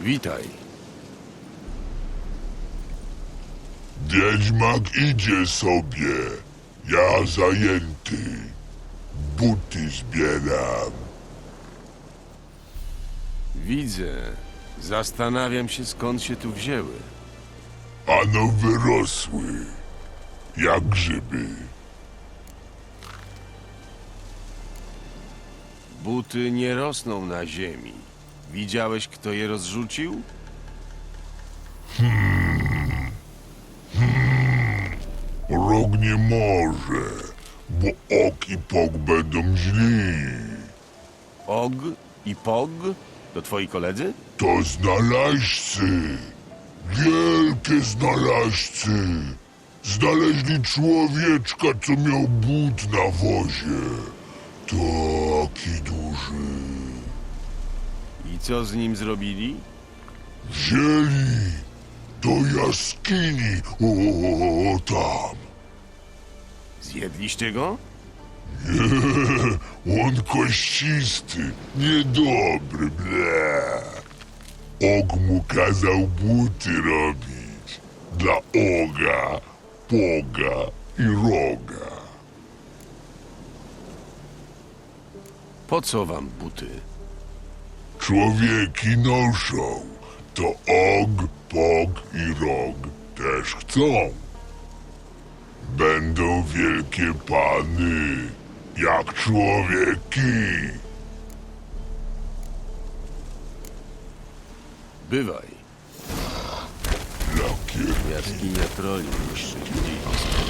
Witaj. Wiedźmak idzie sobie. Ja zajęty. Buty zbieram. Widzę. Zastanawiam się, skąd się tu wzięły. Ano wyrosły. Jak grzyby. Buty nie rosną na ziemi. Widziałeś, kto je rozrzucił? Rok nie może, bo ok i pok będą źli. Og i Pog? To twoi koledzy? To znalazcy. Wielkie znalazcy. Znaleźli człowieczka, co miał but na wozie. Taki duży. I co z nim zrobili? Wzięli do jaskini. O, tam. Zjedliście go? On kościsty, niedobry, ble. Og mu kazał buty robić. Dla oga, poga i roga. Po co wam buty? Człowieki noszą. To og, pog i rog też chcą. Będą wielkie pany, jak człowieki. Bywaj. Jaskinia troli niszczyć dziedzictwo.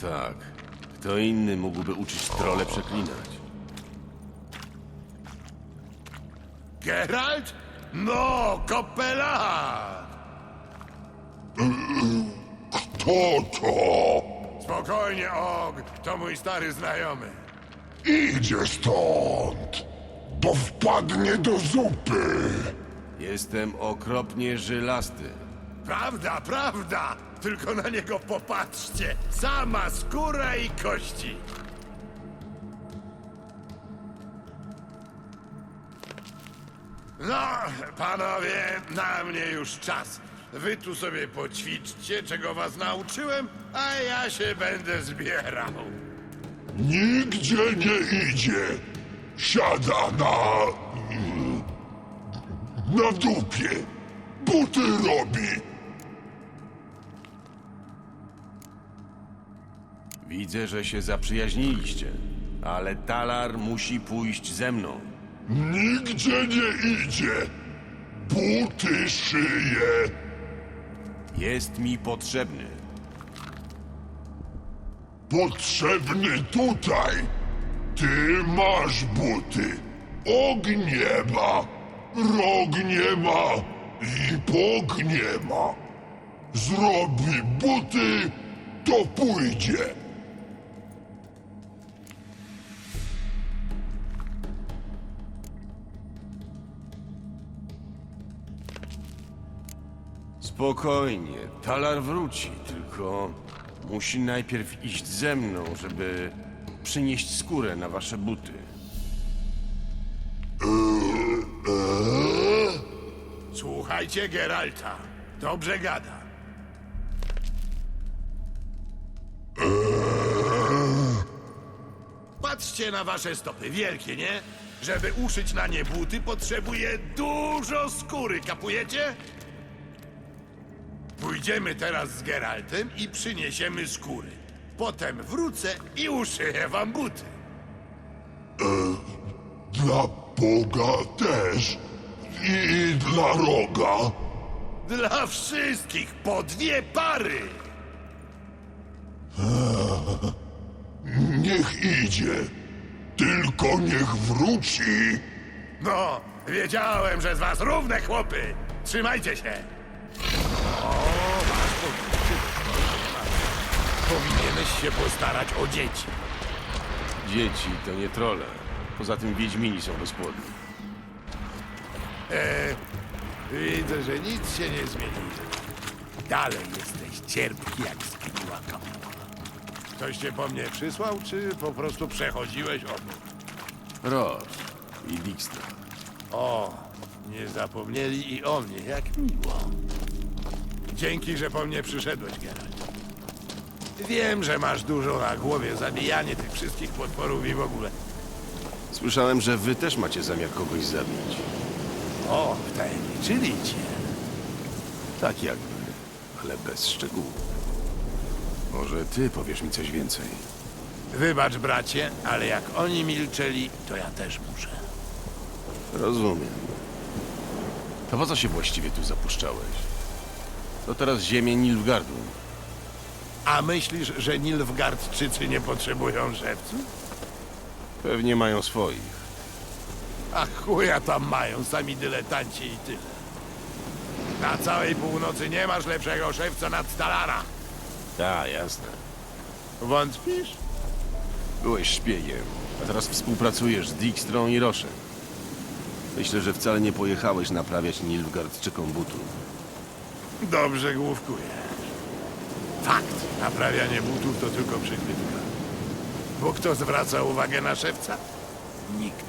Tak. Kto inny mógłby uczyć trole przeklinać? Geralt? No, kopela! Kto to? Spokojnie, Og, to mój stary znajomy. Idzie stąd, bo wpadnie do zupy. Jestem okropnie żylasty. Prawda, prawda! Tylko na niego popatrzcie! Sama skóra i kości! No, panowie, na mnie już czas. Wy tu sobie poćwiczcie, czego was nauczyłem, a ja się będę zbierał. Nigdzie nie idzie. Siada na... na dupie. Buty robi. Widzę, że się zaprzyjaźniliście. Ale Talar musi pójść ze mną. Nigdzie nie idzie. Buty szyje. Jest mi potrzebny. Potrzebny tutaj. Ty masz buty. Og nie ma. Rog nie ma. I pog nie ma. Zrobi buty, to pójdzie. Spokojnie, Talar wróci, tylko musi najpierw iść ze mną, żeby przynieść skórę na wasze buty. Słuchajcie Geralta. Dobrze gada. Patrzcie na wasze stopy, wielkie, nie? Żeby uszyć na nie buty, potrzebuje dużo skóry, kapujecie? Pójdziemy teraz z Geraltem i przyniesiemy skóry. Potem wrócę i uszyję wam buty. Dla Boga też. I dla roga. Dla wszystkich po dwie pary! Niech idzie. Tylko niech wróci. No, wiedziałem, że z was równe chłopy! Trzymajcie się! O, masz powinien. Powinieneś się postarać o dzieci. Dzieci to nie trole. Poza tym Wiedźmini są bezpłodni. Widzę, że nic się nie zmieniło. Dalej jesteś cierpki jak skiniła kapuła. Ktoś cię po mnie przysłał, czy po prostu przechodziłeś obok? Roż i Dijkstra. O, nie zapomnieli i o mnie, jak miło. Dzięki, że po mnie przyszedłeś, Geralt. Wiem, że masz dużo na głowie, zabijanie tych wszystkich potworów i w ogóle. Słyszałem, że wy też macie zamiar kogoś zabić. O, wtajemniczyli cię. Tak jakby, ale bez szczegółów. Może ty powiesz mi coś więcej. Wybacz, bracie, ale jak oni milczeli, to ja też muszę. Rozumiem. To po co się właściwie tu zapuszczałeś? To teraz ziemię Nilfgardu. A myślisz, że Nilfgaardczycy nie potrzebują szewców? Pewnie mają swoich. A chuja tam mają, sami dyletanci i tyle. Na całej północy nie masz lepszego szewca nad Talara. Tak, jasne. Wątpisz? Byłeś szpiegiem, a teraz współpracujesz z Dijkstrą i Roszem. Myślę, że wcale nie pojechałeś naprawiać Nilfgaardczykom butów. Dobrze główkujesz. Fakt, naprawianie butów to tylko przykrywka. Bo kto zwraca uwagę na szewca? Nikt.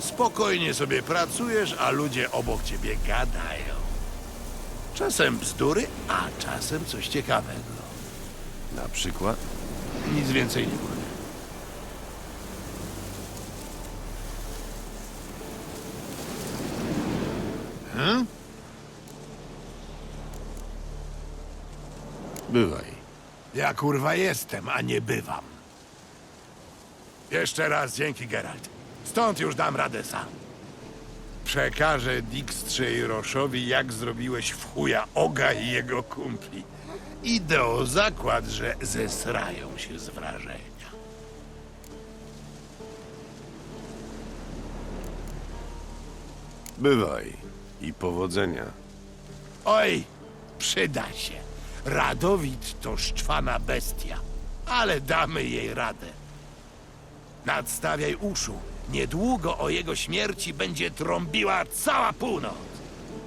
Spokojnie sobie pracujesz, a ludzie obok ciebie gadają. Czasem bzdury, a czasem coś ciekawego. Na przykład? Nic więcej nie powiem. Bywaj. Ja kurwa jestem, a nie bywam. Jeszcze raz dzięki, Geralt. Stąd już dam radę sam. Przekażę Dijkstrze i Roszowi, jak zrobiłeś w chuja Oga i jego kumpli. Idę o zakład, że zesrają się z wrażenia. Bywaj. I powodzenia. Oj, przyda się. Radowid to szczwana bestia, ale damy jej radę. Nadstawiaj uszu. Niedługo o jego śmierci będzie trąbiła cała północ.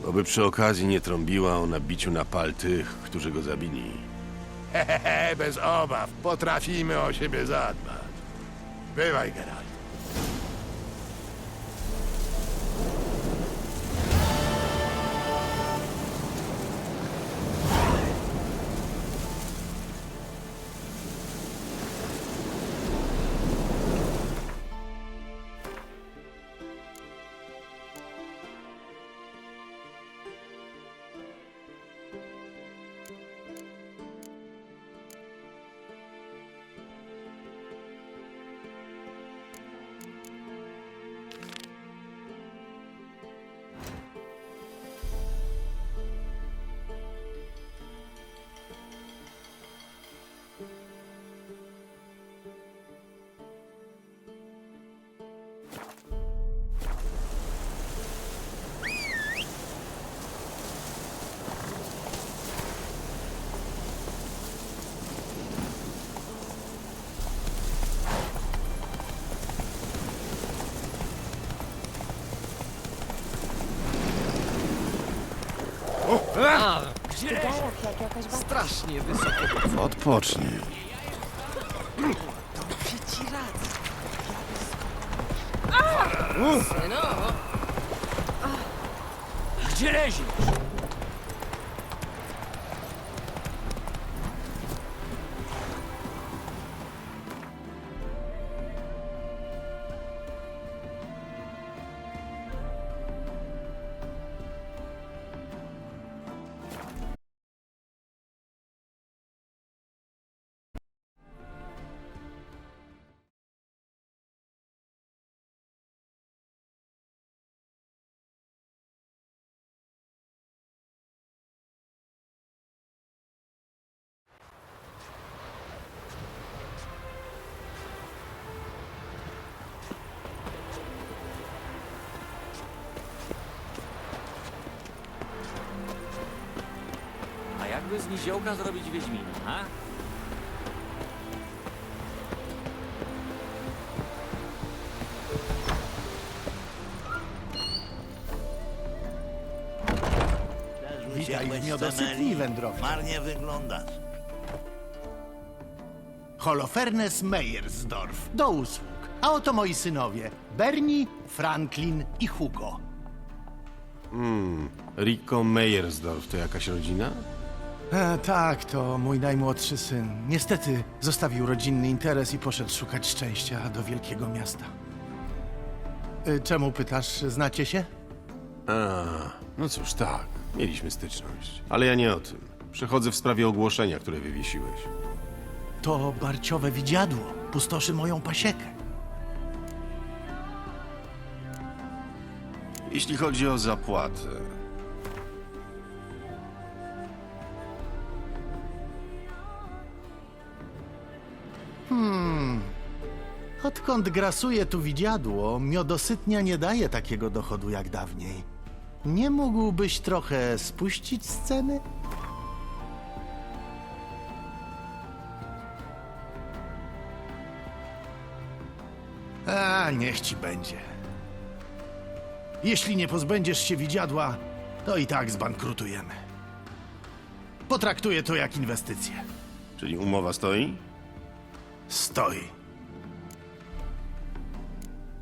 Oby przy okazji nie trąbiła o nabiciu na pal tych, którzy go zabili. Hehehe, bez obaw. Potrafimy o siebie zadbać. Bywaj, Geralt. A, gdzie? Jak jakaś babka. Strasznie wysoko. Odpocznij. Dobrze ci radzę. Synu, Gdzie leziesz? Jakby z niziołka zrobić Wiedźmina, a? Witaj w miodosytni, wędrowcze. Marnie wyglądasz. Holofernes Meyersdorf. Do usług. A oto moi synowie. Bernie, Franklin i Hugo. Rico Meyersdorf to jakaś rodzina? E, tak, to mój najmłodszy syn. Niestety zostawił rodzinny interes i poszedł szukać szczęścia do wielkiego miasta. E, czemu pytasz, znacie się? A, no cóż, tak. Mieliśmy styczność. Ale ja nie o tym. Przechodzę w sprawie ogłoszenia, które wywiesiłeś. To barciowe widziadło. Pustoszy moją pasiekę. Jeśli chodzi o zapłatę, Odkąd grasuje tu widziadło, miodosytnia nie daje takiego dochodu jak dawniej. Nie mógłbyś trochę spuścić sceny? A, niech ci będzie. Jeśli nie pozbędziesz się widziadła, to i tak zbankrutujemy. Potraktuję to jak inwestycję. czyli umowa stoi? Stoi.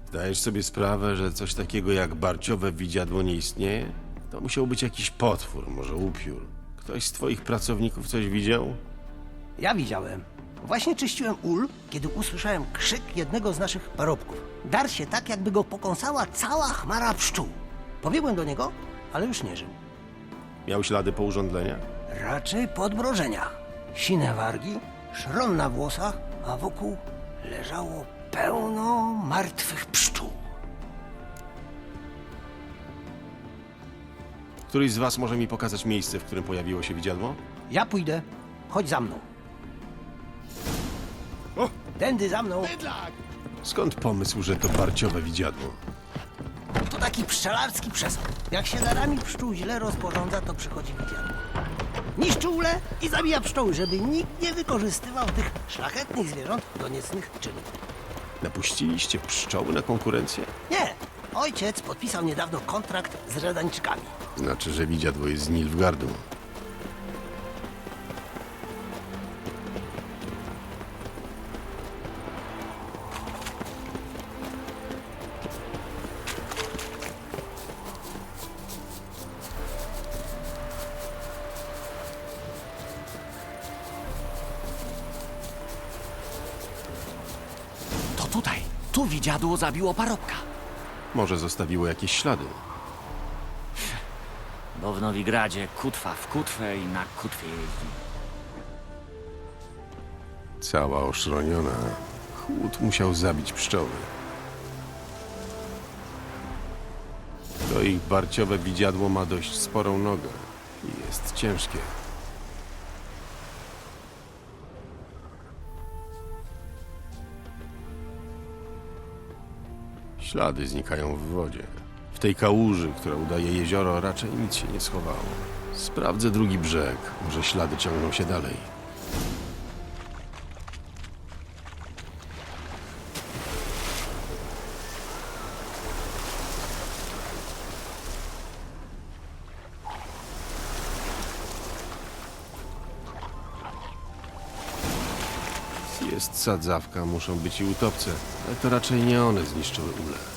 Zdajesz sobie sprawę, że coś takiego jak barciowe widziadło nie istnieje? To musiał być jakiś potwór, może upiór. Ktoś z twoich pracowników coś widział? Ja widziałem. Właśnie czyściłem ul, kiedy usłyszałem krzyk jednego z naszych parobków. Darł się tak, jakby go pokąsała cała chmara pszczół. Pobiegłem do niego, ale już nie żył. Miał ślady po urządzenia? Raczej po odmrożeniach. Sine wargi, szron na włosach, a wokół leżało pełno martwych pszczół. Któryś z was może mi pokazać miejsce, w którym pojawiło się widziadło? Ja pójdę. Chodź za mną. Tędy za mną. Skąd pomysł, że to barciowe widziadło? To taki pszczelarski przesąd. Jak się darami pszczół źle rozporządza, to przychodzi widziadło. Niszczy ule i zabija pszczoły, żeby nikt nie wykorzystywał tych szlachetnych zwierząt do niecnych czynów. Napuściliście pszczoły na konkurencję? Nie! Ojciec podpisał niedawno kontrakt z redańczykami. Znaczy, że widziadło jest z Nilfgardu. Zabiło parobka. Może zostawiło jakieś ślady. Bo w Nowigradzie kutwa w kutwę i na kutwie jeździ. Cała oszroniona. Chłód musiał zabić pszczoły. To ich barciowe widziadło ma dość sporą nogę i jest ciężkie. Ślady znikają w wodzie. W tej kałuży, która udaje jezioro, raczej nic się nie schowało. Sprawdzę drugi brzeg. Może ślady ciągną się dalej. Sadzawka, muszą być i utopce, ale to raczej nie one zniszczyły ule.